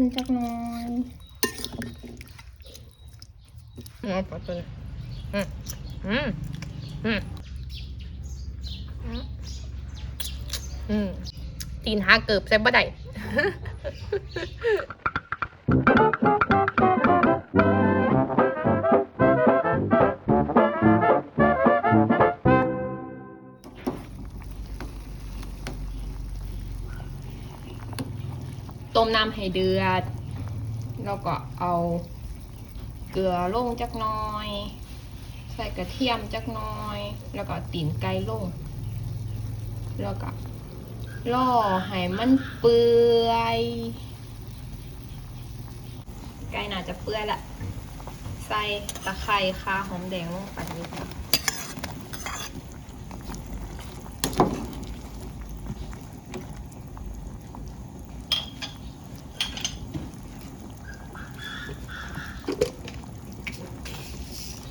นจักหน่อยอ๋อปลาตัวนี้อืมอืมอืมอืมตีนหาเกือบใส่บ่ได้ ต้มน้ำให้เดือด แล้วก็เอาเกลือลงจักน้อย ใส่กระเทียมจักน้อย แล้วก็ตีนไก่ลง แล้วก็ล่อให้มันเปื่อย ไก่น่าจะเปื่อยละ ใส่ตะไคร้คาหอมแดงลงไปนิดนึง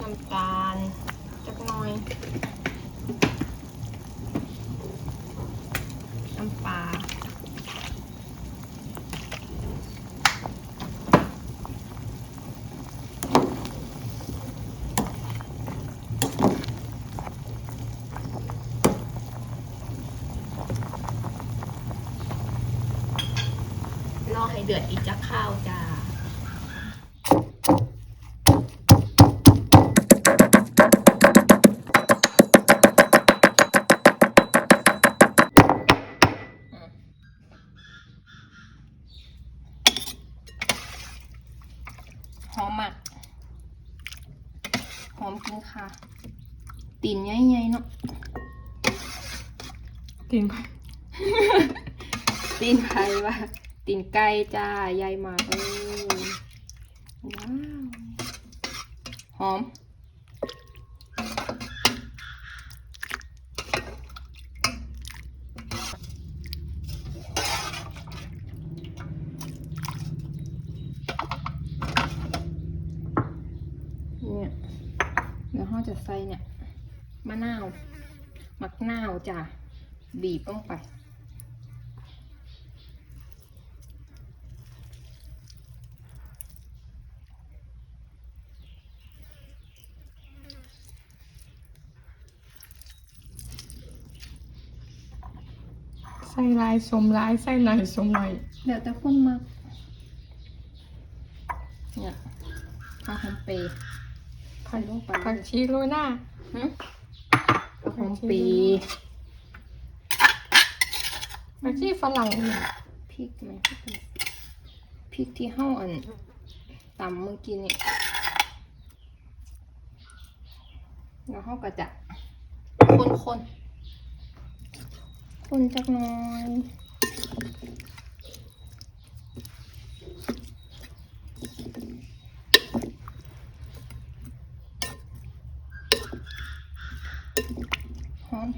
น้ำตาลจักหน่อย กินไปตีนไก่ว่ะตีนไก่จ้าใหญ่มากเลยว้าวหอมเนี่ยเดี๋ยวเราจะใส่เนี่ยมะนาวมักนาวจ้ะ บีบลงไป ใส่ลายสมลายใส่หน่อยสมหน่อยเดี๋ยวแต่คนมากเนี่ยข้าวหอมเปรย์ใส่ลงไปผักชีโรยหน้าหึข้าวหอมเปรย์ ผักชีฝรั่งเนี่ยพริกไหมพริกที่ห้าอันตำเมื่อกี้นี่แล้วเขาก็จะคนคนคนจักหน้อย หอม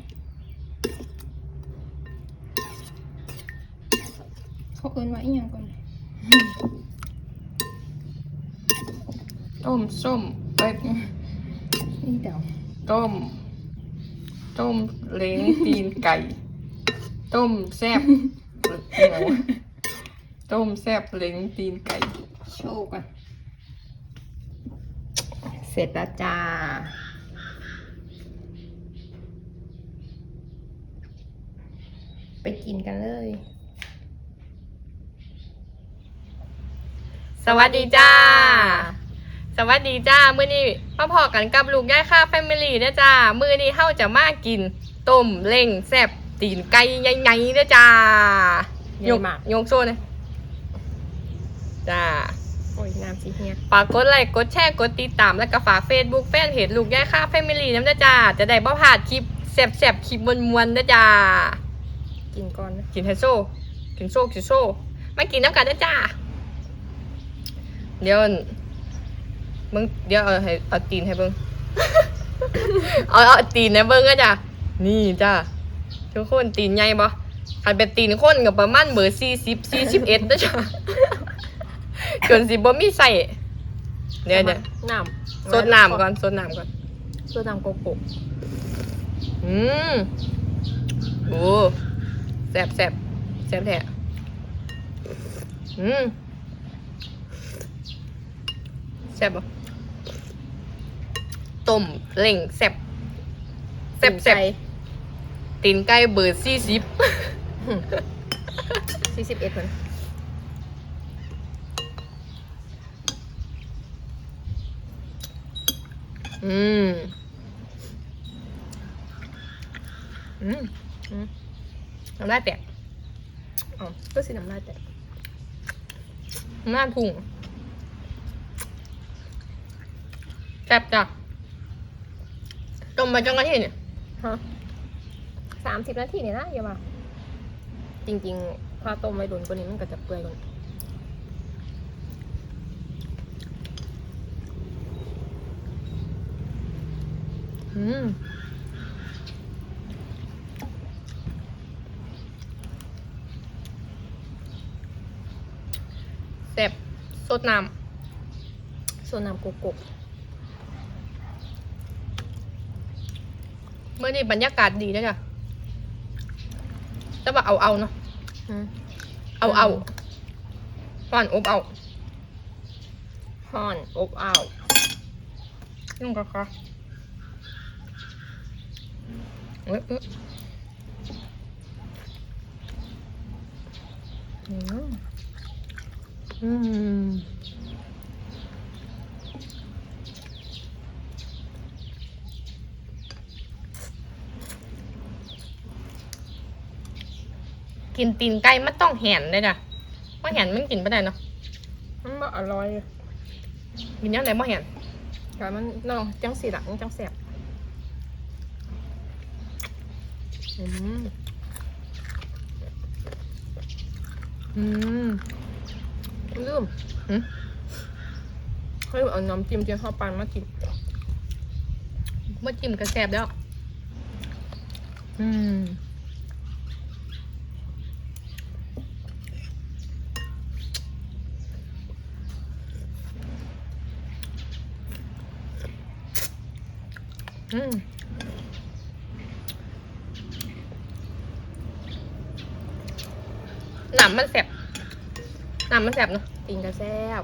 เขาเอิ้นว่าอีหยังก่อน ต้มส้มเอ้ยนี่เดาต้ม ต้มเล้งตีนไก่ ต้มแซ่บเดี๋ยวต้มแซ่บเล้งตีนไก่ โชว์กันเสร็จแล้วจ้าไปกินกันเลย สวัสดีจ้า สวัสดีจ้ามื้อนี้มาพอกันกับลูกย่ายข้าแฟมิลี่นะจ้ามื้อนี้เฮาจะมากินต้มเล่งแซ่บตีนไก่ใหญ่ๆนะจ้าใหญ่มาก ยกโซ่นะจ้าโอ้ยน้ำสีเฮียฝากกดไลค์กดแชร์กดติดตามแล้วก็ฝาก Facebook แฟนเพจลูกย่ายข้าแฟมิลี่น้ำนะจ้าจะได้บ่พลาดคลิปแซ่บๆคลิปมวนๆนะจ้ากินก่อนนะกินให้โซ่กินโซ่กินโซ่ไม่กินน้ำกันนะจ้าเดี๋ยว มึงเดี๋ยวเอาให้เอาตีนให้เบิ้ง เอาเอาตีนให้เบิ้งก็จ้ะนี่จ้าทุกคนตีนใหญ่ปะคันเป็นตีนคนกับประมาณเบอร์สี่สิบสี่สิบเอ็ดนะจ้ะเกินสิบ่มีใส่เดี๋ยวเดี๋ยวน้ำสดน้ำก่อนสดน้ำก่อนสดน้ำโกโก้อืมโอ้แซ่บแซ่บแซ่บแท้อืมแซ่บปะ ต้มเล่งแซ่บแซ่บแซ่บตีนไก่เบอร์สี่สิบสี่สิบเอ็ดคนอืม อืมอืมน้ำลายแตกอ๋อก็สีน้ำลายแต่น้ำลายพุ่งแซ่บจ้ะ ต้มมาจังกะที่เนี่ยฮะสามสิบนาทีเนี่ยนะอย่ามาจริงๆ ถ้าต้มไว้โดนกว่านี้มันก็จะเปื่อยกว่านี้อืมแซ่บสดน้ส่วนน้ำโกโก้ เมื่อนี้บรรยากาศดีด้วยจ้ะแต่ว่าเอาเอาเนาะอืมเอาเอาร้อนอบเอาห่อนอบอ้าวนุ่งกะคะเอ้ยเอ้ยอืมอืม กินตีนไก่มันต้องแหนเลยจ้ะว่าแหนมันกินไม่ได้เนาะมันบ่อร่อยกินยังไงบ่แหนแต่มันน้องจังสีหลังจังแสบอืมอืมลืมหืมให้เอาน้ำจิ้มที่ข้าวปันมากินว่าจิ้มกระแสบแล้ว อืม อืมน้ำมันแสบน้ำมันแสบเนาะกินกระแซบ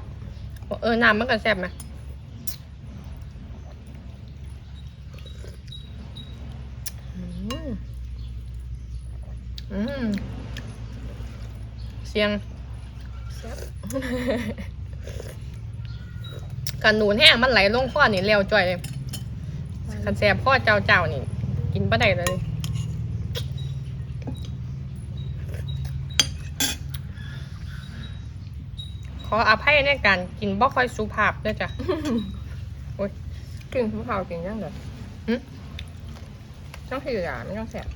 เออน้ำมันก็แซ่บไหมอืมอืมเสียงแซ่บกันหนูนแห้งมันไหลลงข้อนี่เร็วจ่อยเลย กันแซ่บข้อเจ้าเจ้านี่ กินปะได้เลยขออภัยในการกินบ่ค่อยสุภาพด้วยจ้ะกินผู้เฒ่ากินยังเด้อหึจังถืออะไม่ต้องแสบ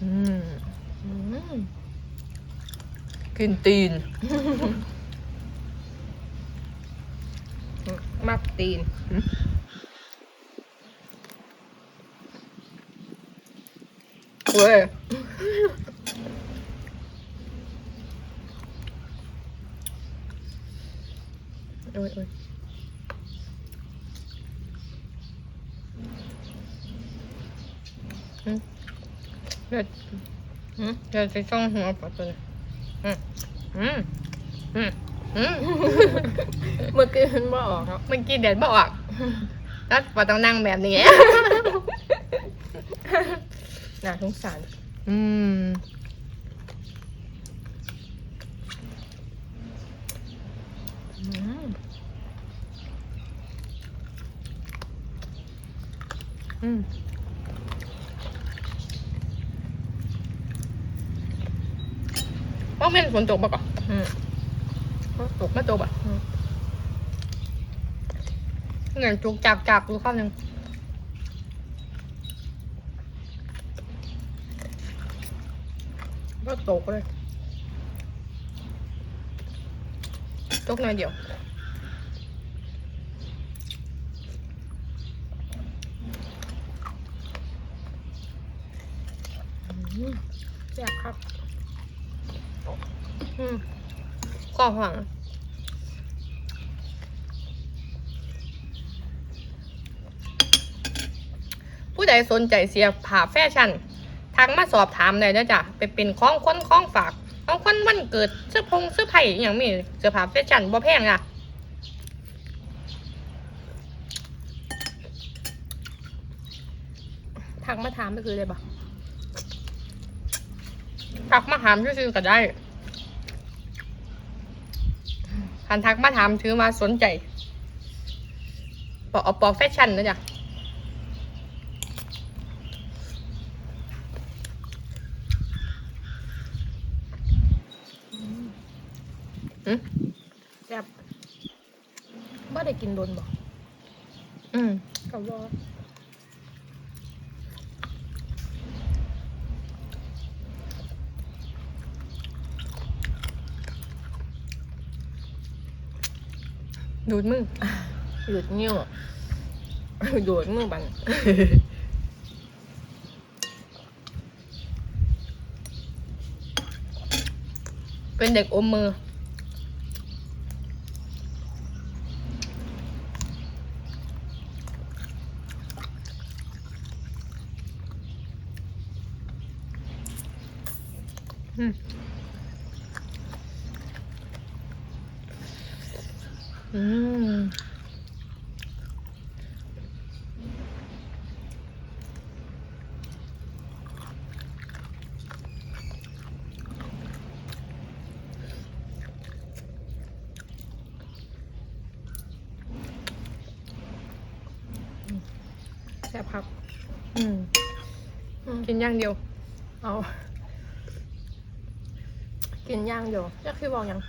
อืมอืมกินตีน มักตีนเว้ยโอ้ยโอ้ยอืมเดี๋ยวหืมเดี๋ยวจะจ้องหัวปะตัวนี้อืมอืมอืม อืมเมื่อกี้มันบ่ออกครับเมื่อกี้เด็ดบอกอะแล้วปะต้องนั่งแบบนี้ น่าสงสาร อืม อืมอืมว่าแม่นฝนตกปะก่อนอืม ตกไม่ตกอะเงินจุกจากจากดูข้าวหนึ่งก็ตกเลยตกหน่อยเดียวอืมแซ่บครับ อืม ข้อหวังผู้ใดสนใจเสียผ่าแฟชั่นทักมาสอบถามได้นะจ๊ะไปเป็นของค้นของฝากเอาของคนวันเกิดเสื้อพงเสื้อไผ่อย่างมีเสื้อผ้าแฟชั่นบ่แพงอะทักมาถามไปคือเลยปะทักมาถามชื่อๆก็ได้ คันทักมาถามถือมาสนใจปอเอาปอแฟชั่นนะจ๊ะ แซ่บบ่ได้กินโดนบ่อืมกับว่า ดูดมือดูดนิ้วดูดมือบันเป็นเด็กอมมือ อืมแซ่บครับอืม กินอย่างเดียว เอา กินย่างเดียวจะคือบอกยัง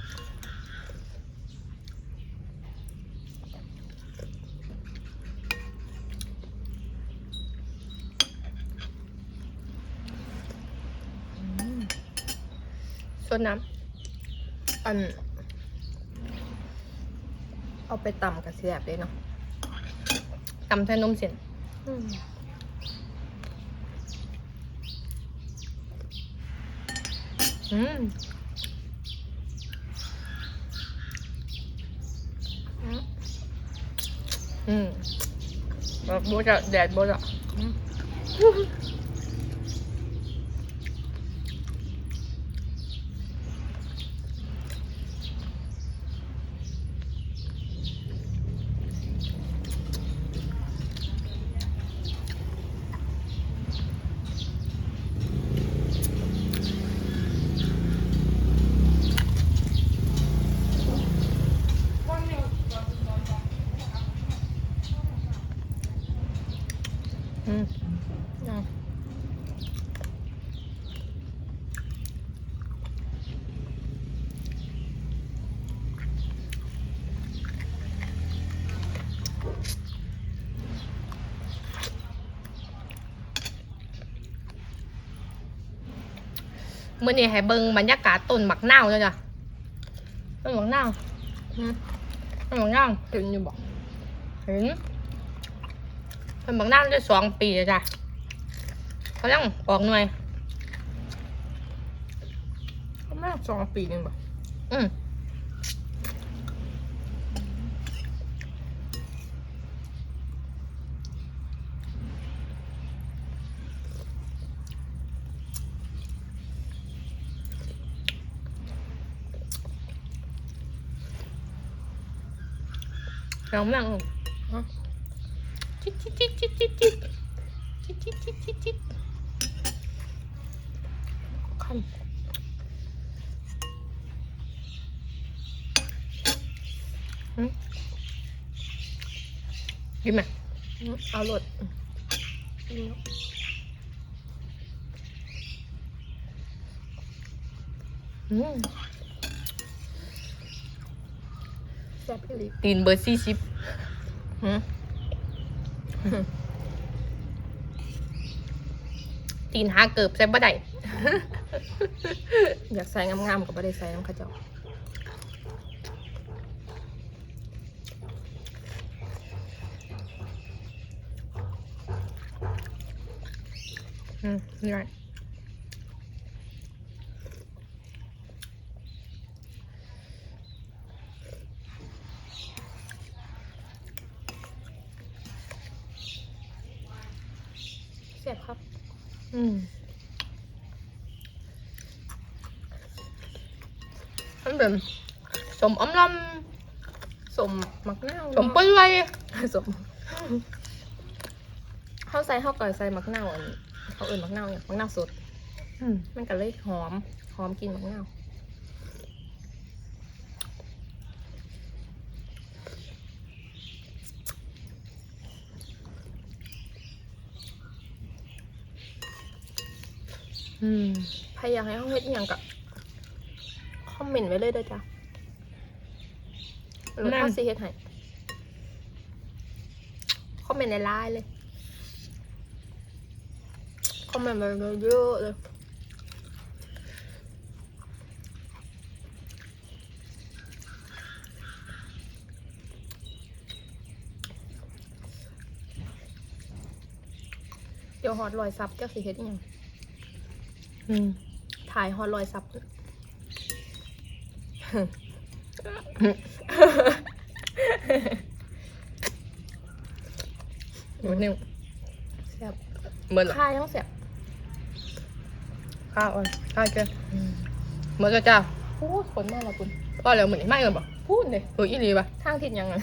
ดน้ำอัน เอาไปตำกับเสียบเลยเนาะตำแทนนมเส้นอืมอืมอืมแบบโบจะแดดโบจะอืมอืมเอา มื่อนี้ให้เบิ่งบรรยากาศต้นหมักนาวจ้ะจ้ะต้นหมักนาวอืมต้นหมักนาวเห็นอยู่บอกเห็นเป็นบางด้านได้สองปีแล้วจ้ะเขายังออกหน่วยก็มากสองปีหนึงบอกอืม เราแม่งจิ๊ดจิ๊ดจิ๊ดจิ๊ดจิ๊ดจิ๊ดจิ๊ดจิ๊ดจิ๊ดจิ๊ดจิ๊ดขั้นกินไหมเอารถอืมอืม แซ่บอีหลีตีนเบอร์สี่สิบหืมตีนหาเกิบใส่บ่ได้ อยากใส่งามๆกับไม่ได้ใส่น้ำข้าวเจ้าอืมนี่ไง แซ่บครับ อืม มั นเป็นสมอมลสมมักนาวำสมเปื่อยสมเขาใส่เขาก่อยใส่มักนาวอันเขาเอื่นมักนาวเนี่ยมักนาวสด อืมมันก็เลยหอม หอมกินมักนาวอืมใครอยากให้เขาเฮ็ดอหย่างกับค อมเมนต์ไว้เลยเด้อจ้ะหรือเขาสิเฮ็ดให้คอมเมนต์ในไลน์เลยคอมเมนต์มาเยอะๆเลยเดี๋ยวฮอตรอยซับเจ้าสิเฮ็ดอหย่างอืมถ่ายฮอตรอยซับ วันนี้แซ่บเหมือนเหรอถ่ายทั้งแซ่บข้าวอ่อนข้าวเกลือเหมือนกับจ้าโอ้ยคนมากละคุณก็แล้วเหมือนไม่เลยบ่พูดเลยเอออีหลีป่ะทางทิศยังไง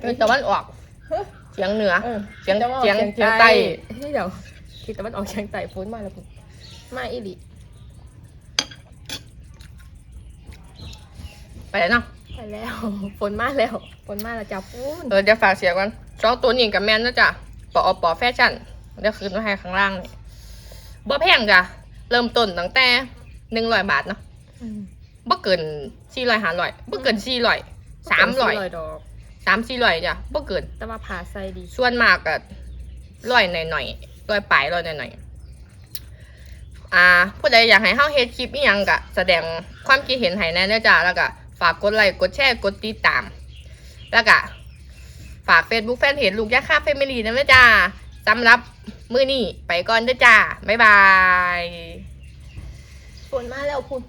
เออตะวันออกเฉียงเหนือเออเฉียงตะวันออกเฉียงเฉียงเฉียงใต้ใต้เฮ้ยเดี๋ยวทิศตะวันออกเฉียงใต้ฝนมาแล้วคุณมาอี หลีไปไหนเนาะไปแล้วฝนมาแล้วฝนมาแล้วจ้าพูนเออเดี๋ยวฝากเสียก่อนสองตัวนี้กับแมนนะจ๊ะปอปอแฟชั่นเดี๋ยวคืนมาให้ข้างล่างนี่บ่แพงจ้ะเริ่มต้นตั้งแต่หนึ่งร้อยบาทเนาะบ่เกินสี่ร้อยห้าร้อยบ่เกินสี่ร้อยสามร้อยดอกสามสี่ร้อยจ้ะบ่เกินแต่ว่าผ่าใส่ดี ส่วนมากก็ร้อยหน่อยหน่อยๆร้อยปลายร้อยหน่อยหน่อยๆอ่าผู้ใดอยากให้เฮาเฮ็ดคลิปอีหยังก็แสดงความคิดเห็นให้แหน่เด้อจ้าแล้วก็ ฝากกดไลค์กดแชร์กดติดตาม แล้วก็ฝาก Facebook แฟนเพจลูกยาค่าเฟมิลี่นะเด้อจ้าสำหรับมือนี้ไปก่อนเด้อจ้า บ๊ายบายฝนมาแล้วคุณ